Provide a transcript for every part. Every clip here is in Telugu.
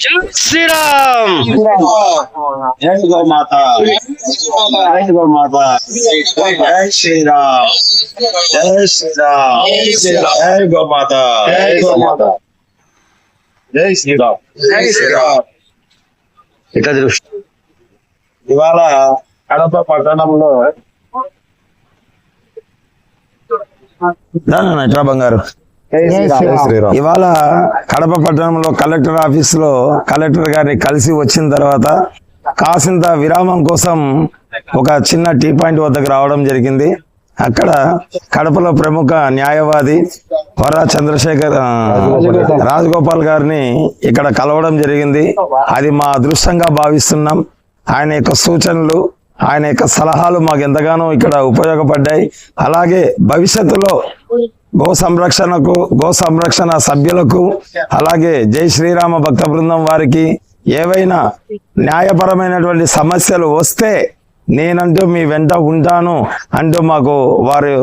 జై శ్రీరామ్ జై గోమాత జై గోమాత జై శ్రీరామ్ జై శ్రీరామ్ జై గోమాత జై గోమాత జై శ్రీరామ్ జై శ్రీరామ్ ఇట్లా దృష్టి ఇవాళ కడప పట్టణంలో ఎట్లా బంగారు జై శ్రీరామ్ ఇవాళ కడప పట్టణంలో కలెక్టర్ ఆఫీస్లో కలెక్టర్ గారిని కలిసి వచ్చిన తర్వాత కాసింత విరామం కోసం ఒక చిన్న టీ పాయింట్ వద్దకు రావడం జరిగింది. అక్కడ కడపలో ప్రముఖ న్యాయవాది వర చంద్రశేఖర్ రాజగోపాల్ గారిని ఇక్కడ కలవడం జరిగింది. అది మా అదృష్టంగా భావిస్తున్నాం. ఆయన యొక్క సూచనలు ఆయన యొక్క సలహాలు మాకు ఎంతగానో ఇక్కడ ఉపయోగపడ్డాయి. అలాగే భవిష్యత్తులో గో సంరక్షణకు గో సంరక్షణ సభ్యులకు అలాగే జై శ్రీరామ భక్త బృందం వారికి ఏవైనా న్యాయపరమైనటువంటి సమస్యలు వస్తే నేనంటూ మీ వెంట ఉంటాను అంటూ మాకు వారు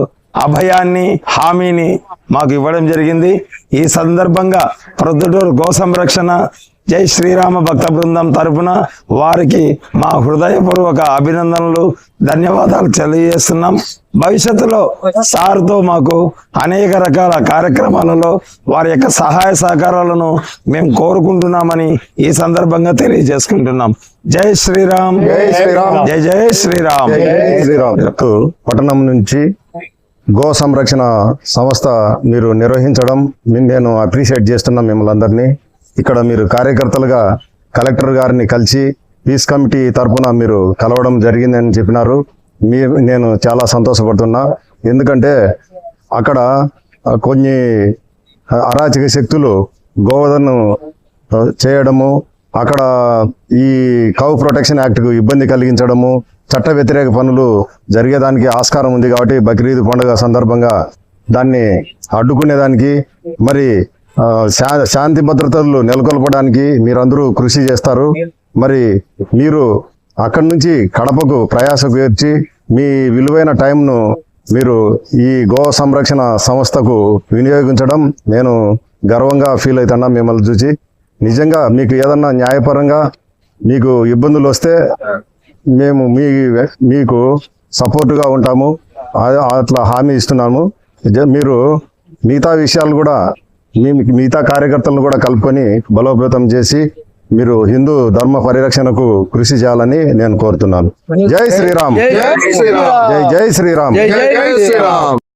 అభయాన్ని హామీని మాకు ఇవ్వడం జరిగింది. ఈ సందర్భంగా ప్రొద్దుటూరు గో సంరక్షణ జై శ్రీరామ భక్త బృందం తరపున వారికి మా హృదయపూర్వక అభినందనలు ధన్యవాదాలు తెలియజేస్తున్నాం. భవిష్యత్తులో సార్తో మాకు అనేక రకాల కార్యక్రమాలలో వారి యొక్క సహాయ సహకారాలను మేము కోరుకుంటున్నామని ఈ సందర్భంగా తెలియజేసుకుంటున్నాం. జై శ్రీరామ్. జై శ్రీరామ్. జై జై శ్రీరామ్. శ్రీరామ్. పట్టణం నుంచి గో సంరక్షణ సంస్థ మీరు నిర్వహించడం మీ- నేను అప్రిషియేట్ చేస్తున్నా మిమ్మల్ని అందరినీ. ఇక్కడ మీరు కార్యకర్తలుగా కలెక్టర్ గారిని కలిసి పీస్ కమిటీ తరఫున మీరు కలవడం జరిగిందని చెప్పినారు. మీ నేను చాలా సంతోషపడుతున్నా. ఎందుకంటే అక్కడ కొన్ని అరాచక శక్తులు గోవధను చేయడము అక్కడ ఈ కౌ ప్రొటెక్షన్ యాక్ట్కు ఇబ్బంది కలిగించడము చట్ట వ్యతిరేక పనులు జరిగేదానికి ఆస్కారం ఉంది కాబట్టి బక్రీద్ పండుగ సందర్భంగా దాన్ని అడ్డుకునేదానికి మరి శాంతి భద్రతలు నెలకొల్పడానికి మీరందరూ కృషి చేస్తారు. మరి మీరు అక్కడి నుంచి కడపకు ప్రయాస పేర్చి మీ విలువైన టైంను మీరు ఈ గో సంరక్షణ సంస్థకు వినియోగించడం నేను గర్వంగా ఫీల్ అవుతున్నా మిమ్మల్ని చూసి. నిజంగా మీకు ఏదన్నా న్యాయపరంగా మీకు ఇబ్బందులు వస్తే మేము మీ మీకు సపోర్టుగా ఉంటాము. అట్లా హామీ ఇస్తున్నాము. మీరు మిగతా విషయాలు కూడా మీ మిగతా కార్యకర్తలను కూడా కలుపుకొని బలోపేతం చేసి మీరు హిందూ ధర్మ పరిరక్షణకు కృషి చేయాలని నేను కోరుతున్నాను. జై శ్రీరామ్. జై జై శ్రీరామ్. జై జై శ్రీరామ్.